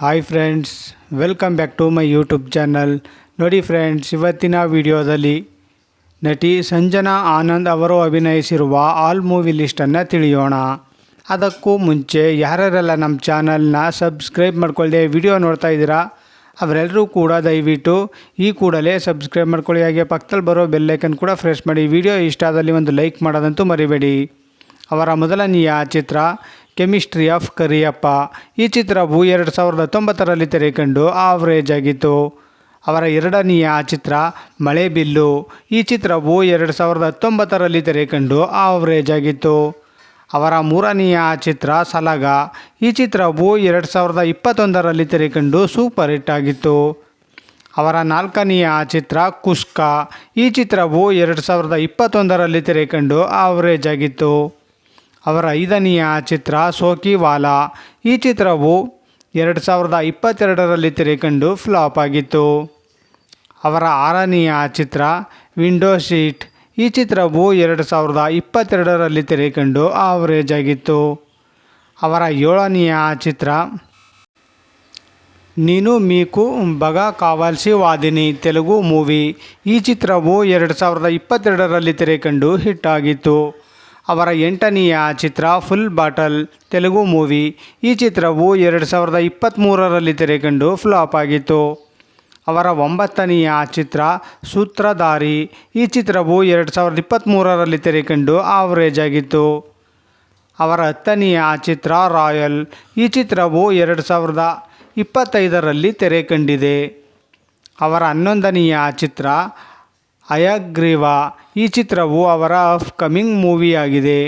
Hi friends welcome back to my YouTube channel ನೋಡಿ friends ಇವತ್ತಿನ ವಿಡಿಯೋದಲ್ಲಿ ನಟಿ ಸಂಜನಾ ಆನಂದ್ ಅವರು ಅಭಿನಯಿಸಿರುವ ಆಲ್ ಮೂವಿ ಲಿಸ್ಟನ್ನು ತಿಳಿಯೋಣ. ಅದಕ್ಕೂ ಮುಂಚೆ ಯಾರ್ಯಾರೆಲ್ಲ ನಮ್ಮ ಚಾನಲ್ನ ಸಬ್ಸ್ಕ್ರೈಬ್ ಮಾಡ್ಕೊಳ್ಳದೆ ವಿಡಿಯೋ ನೋಡ್ತಾ ಇದ್ದೀರಾ ಅವರೆಲ್ಲರೂ ಕೂಡ ದಯವಿಟ್ಟು ಈ ಕೂಡಲೇ ಸಬ್ಸ್ಕ್ರೈಬ್ ಮಾಡ್ಕೊಳ್ಳಿ. ಹಾಗೆ ಪಕ್ಕದಲ್ಲಿ ಬರೋ ಬೆಲ್ಲೈಕನ್ ಕೂಡ ಫ್ರೆಶ್ ಮಾಡಿ. ವಿಡಿಯೋ ಇಷ್ಟ ಆದಲ್ಲಿ ಒಂದು ಲೈಕ್ ಮಾಡೋದಂತೂ ಮರಿಬೇಡಿ. ಅವರ ಮೊದಲನೆಯ ಚಿತ್ರ ಕೆಮಿಸ್ಟ್ರಿ ಆಫ್ ಕರಿಯಪ್ಪ ಈ ಚಿತ್ರವು ಎರಡು ಸಾವಿರದ ಹತ್ತೊಂಬತ್ತರಲ್ಲಿ ತೆರೆಕಂಡು ಆವರೇಜ್ ಆಗಿತ್ತು. ಅವರ ಎರಡನೆಯ ಚಿತ್ರ ಮಳೆಬಿಲ್ಲು ಈ ಚಿತ್ರವು ಎರಡು ಸಾವಿರದ ಹತ್ತೊಂಬತ್ತರಲ್ಲಿ ತೆರೆಕಂಡು ಆವರೇಜ್ ಆಗಿತ್ತು. ಅವರ ಮೂರನೆಯ ಚಿತ್ರ, ಸಲಗ. ಈ ಚಿತ್ರವು ಎರಡು ಸಾವಿರದ ಇಪ್ಪತ್ತೊಂದರಲ್ಲಿ ತೆರೆಕಂಡು ಸೂಪರ್ ಹಿಟ್ ಆಗಿತ್ತು. ಅವರ ನಾಲ್ಕನೆಯ ಚಿತ್ರ, ಕುಷ್ಕ. ಈ ಚಿತ್ರವು ಎರಡು ಸಾವಿರದ ಇಪ್ಪತ್ತೊಂದರಲ್ಲಿ ತೆರೆಕಂಡು ಆವರೇಜ್ ಆಗಿತ್ತು. ಅವರ ಐದನೆಯ ಚಿತ್ರ ಸೋಕಿವಾಲಾ ಈ ಚಿತ್ರವು ಎರಡು ಸಾವಿರದ ಇಪ್ಪತ್ತೆರಡರಲ್ಲಿ ತೆರೆಕಂಡು ಫ್ಲಾಪ್ ಆಗಿತ್ತು. ಅವರ ಆರನೆಯ ಚಿತ್ರ ವಿಂಡೋ ಶೀಟ್. ಈ ಚಿತ್ರವು ಎರಡು ಸಾವಿರದ ಇಪ್ಪತ್ತೆರಡರಲ್ಲಿ ತೆರೆಕಂಡು ಆವರೇಜ್ ಆಗಿತ್ತು. ಅವರ ಏಳನೆಯ ಚಿತ್ರ ನೀನು ಮೀಕು ಬಗ ಕಾವಾಲ್ಸಿ ವಾದಿನಿ ತೆಲುಗು ಮೂವಿ. ಈ ಚಿತ್ರವು ಎರಡು ಸಾವಿರದ ಇಪ್ಪತ್ತೆರಡರಲ್ಲಿ ತೆರೆಕಂಡು ಹಿಟ್ ಆಗಿತ್ತು. ಅವರ ಎಂಟನೆಯ ಚಿತ್ರ ಫುಲ್ ಬಾಟಲ್ ತೆಲುಗು ಮೂವಿ ಈ ಚಿತ್ರವು ಎರಡು ಸಾವಿರದ ಇಪ್ಪತ್ತ್ಮೂರರಲ್ಲಿ ತೆರೆಕಂಡು ಫ್ಲಾಪ್ ಆಗಿತ್ತು. ಅವರ ಒಂಬತ್ತನೆಯ ಚಿತ್ರ ಸೂತ್ರಧಾರಿ. ಈ ಚಿತ್ರವು ಎರಡು ಸಾವಿರದ ಇಪ್ಪತ್ತ್ಮೂರರಲ್ಲಿ ತೆರೆಕಂಡು ಆವರೇಜ್ ಆಗಿತ್ತು. ಅವರ ಹತ್ತನೆಯ ಚಿತ್ರ ರಾಯಲ್ ಈ ಚಿತ್ರವು ಎರಡು ಸಾವಿರದ ಇಪ್ಪತ್ತೈದರಲ್ಲಿ ತೆರೆ ಕಂಡಿದೆ ಅವರ ಹನ್ನೊಂದನೆಯ ಚಿತ್ರ ಅಯಗ್ರೀವ ಈ ಚಿತ್ರವು ಅವರ ಅಪ್ಕಮಿಂಗ್ ಮೂವಿಯಾಗಿದೆ.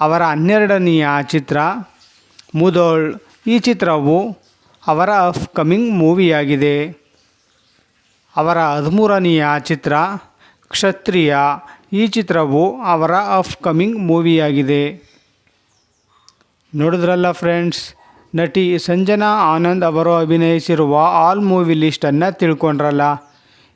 ಅವರ ಹನ್ನೆರಡನೆಯ ಚಿತ್ರ ಮುದೋಳ್. ಈ ಚಿತ್ರವು ಅವರ ಅಪ್ಕಮಿಂಗ್ ಮೂವಿಯಾಗಿದೆ. ಅವರ ಹದಿಮೂರನೆಯ ಚಿತ್ರ ಕ್ಷತ್ರಿಯ. ಈ ಚಿತ್ರವು ಅವರ ಅಪ್ಕಮಿಂಗ್ ಮೂವಿಯಾಗಿದೆ. ನೋಡಿದ್ರಲ್ಲ ಫ್ರೆಂಡ್ಸ್, ನಟಿ ಸಂಜನಾ ಆನಂದ್ ಅವರು ಅಭಿನಯಿಸಿರುವ ಆಲ್ ಮೂವಿ ಲಿಸ್ಟನ್ನು ತಿಳ್ಕೊಂಡ್ರಲ್ಲ?